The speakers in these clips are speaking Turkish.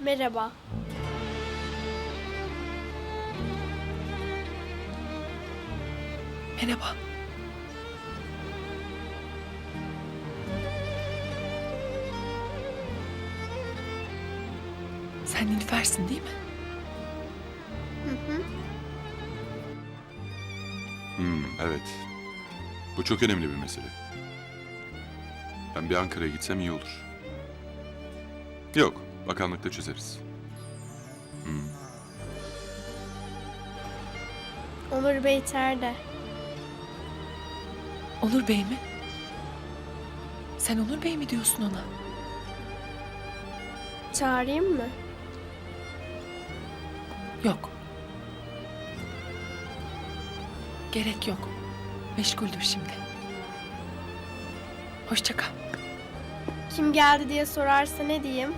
Merhaba. Merhaba. Sen Nilüfer'sin değil mi? Hı hı. Hmm, evet. Bu çok önemli bir mesele. Ben bir Ankara'ya gitsem iyi olur. Yok, bakanlıkta çözeriz. Hmm, Onur Bey içeride. Onur Bey mi? Sen Onur Bey mi diyorsun ona? Çağırayım mı? Yok. Gerek yok. Meşguldüm şimdi. Hoşça kal. Kim geldi diye sorarsa ne diyeyim?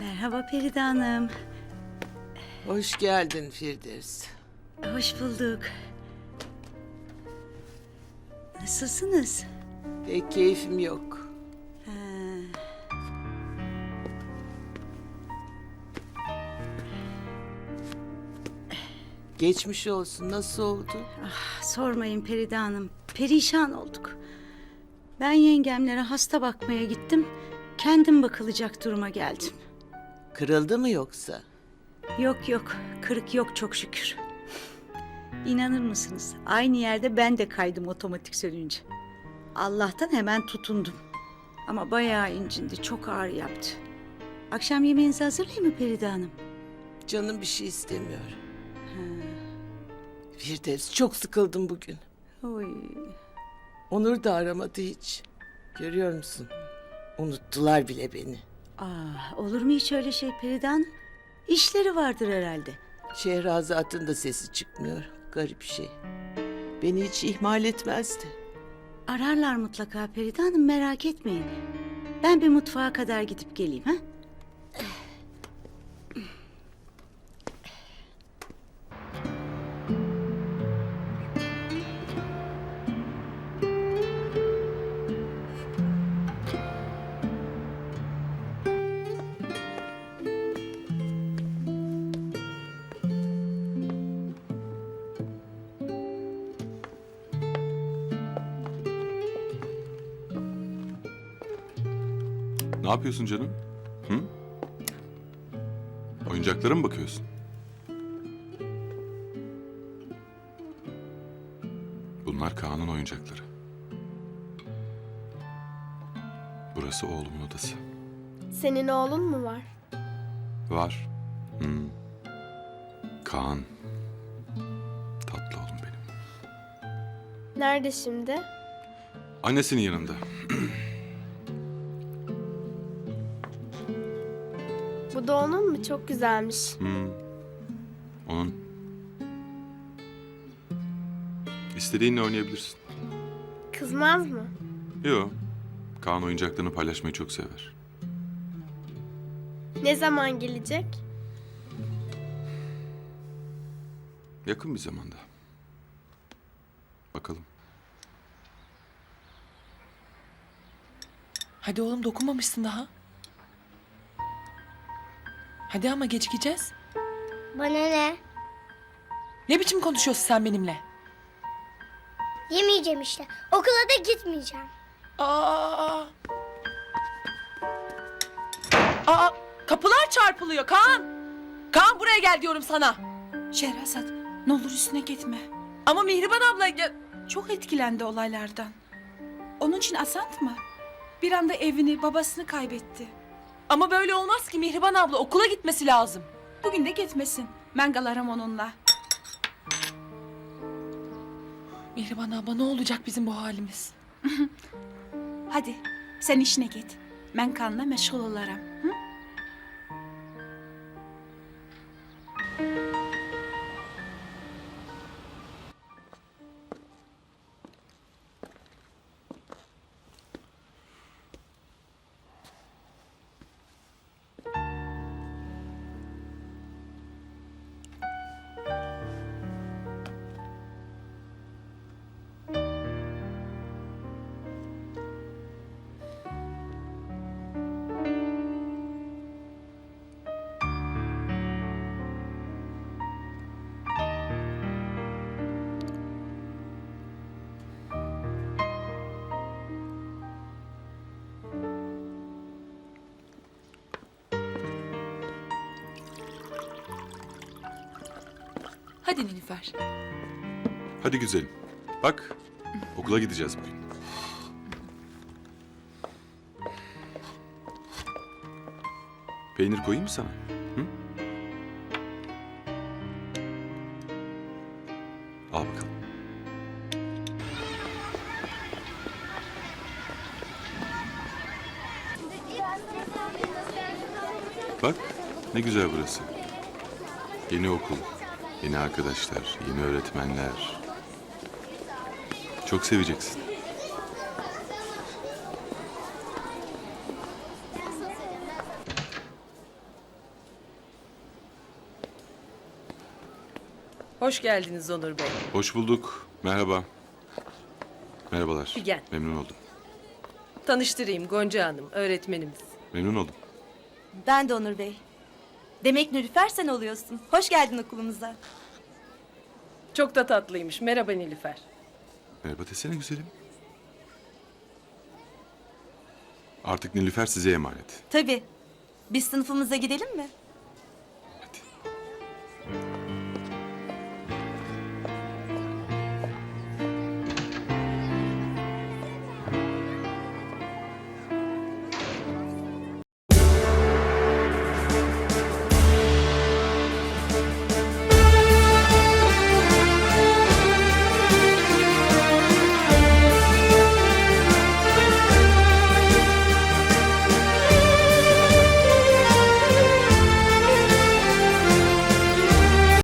Merhaba Feride Hanım. Hoş geldin Firdevs. Hoş bulduk. Nasılsınız? Pek keyfim yok. Ha, Geçmiş olsun. Nasıl oldu? sormayın Feride Hanım. Perişan olduk. Ben yengemlere hasta bakmaya gittim. Kendim bakılacak duruma geldim. Kırıldı mı yoksa? Yok yok, kırık yok çok şükür. İnanır mısınız? Aynı yerde ben de kaydım otomatik sönünce. Allah'tan hemen tutundum. Ama bayağı incindi, çok ağır yaptı. Akşam yemeğinizi hazırlayayım mı Feride Hanım? Canım bir şey istemiyor. Firdevs çok sıkıldım bugün. Oy. Onur da aramadı hiç. Görüyor musun? Unuttular bile beni. Aa, olur mu hiç öyle şey Feride Hanım? İşleri vardır herhalde. Şehrazat'ın da sesi çıkmıyor. Garip şey. Beni hiç ihmal etmezdi. Ararlar mutlaka Feride Hanım merak etmeyin. Ben bir mutfağa kadar gidip geleyim ha? Ne yapıyorsun canım? Hı? Oyuncaklara mı bakıyorsun? Bunlar Kaan'ın oyuncakları. Burası oğlumun odası. Senin oğlun mu var? Var. Hı. Kaan. Tatlı oğlum benim. Nerede şimdi? Annesinin yanında. Bu da onun mu? Çok güzelmiş. Hmm. Onun. İstediğinle oynayabilirsin. Kızmaz mı? Yok. Kaan oyuncaklarını paylaşmayı çok sever. Ne zaman gelecek? Yakın bir zamanda. Bakalım. Hadi oğlum dokunmamışsın daha. Hadi ama gecikeceğiz. Bana ne? Ne biçim konuşuyorsun sen benimle? Yemeyeceğim işte. Okula da gitmeyeceğim. Aa! Aa! Kapılar çarpılıyor Kaan. Kaan buraya gel diyorum sana. Şehrazat ne olur üstüne gitme. Ama Mihriban abla ya- Çok etkilendi olaylardan. Onun için asant mı? Bir anda evini, babasını kaybetti. Ama böyle olmaz ki Mihriban abla okula gitmesi lazım. Bugün de gitmesin. Ben galarım onunla. Mihriban abla ne olacak bizim bu halimiz? Hadi sen işine git. Ben kanla meşgul olurum. Hı? Hadi Nilüfer. Hadi güzelim. Bak okula gideceğiz bugün. Peynir koyayım mı sana? Hı? Al bakalım. Bak ne güzel burası. Yeni okul, yeni arkadaşlar, yeni öğretmenler. Çok seveceksin. Hoş geldiniz Onur Bey. Hoş bulduk. Merhaba. Merhabalar. Figen. Memnun oldum. Tanıştırayım Gonca Hanım, öğretmenimiz. Memnun oldum. Ben de Onur Bey. Demek Nülüfer sen oluyorsun. Hoş geldin okulumuza. Çok da tatlıymış. Merhaba Nilüfer. Merhaba desene güzelim. Artık Nilüfer size emanet. Tabii. Biz sınıfımıza gidelim mi?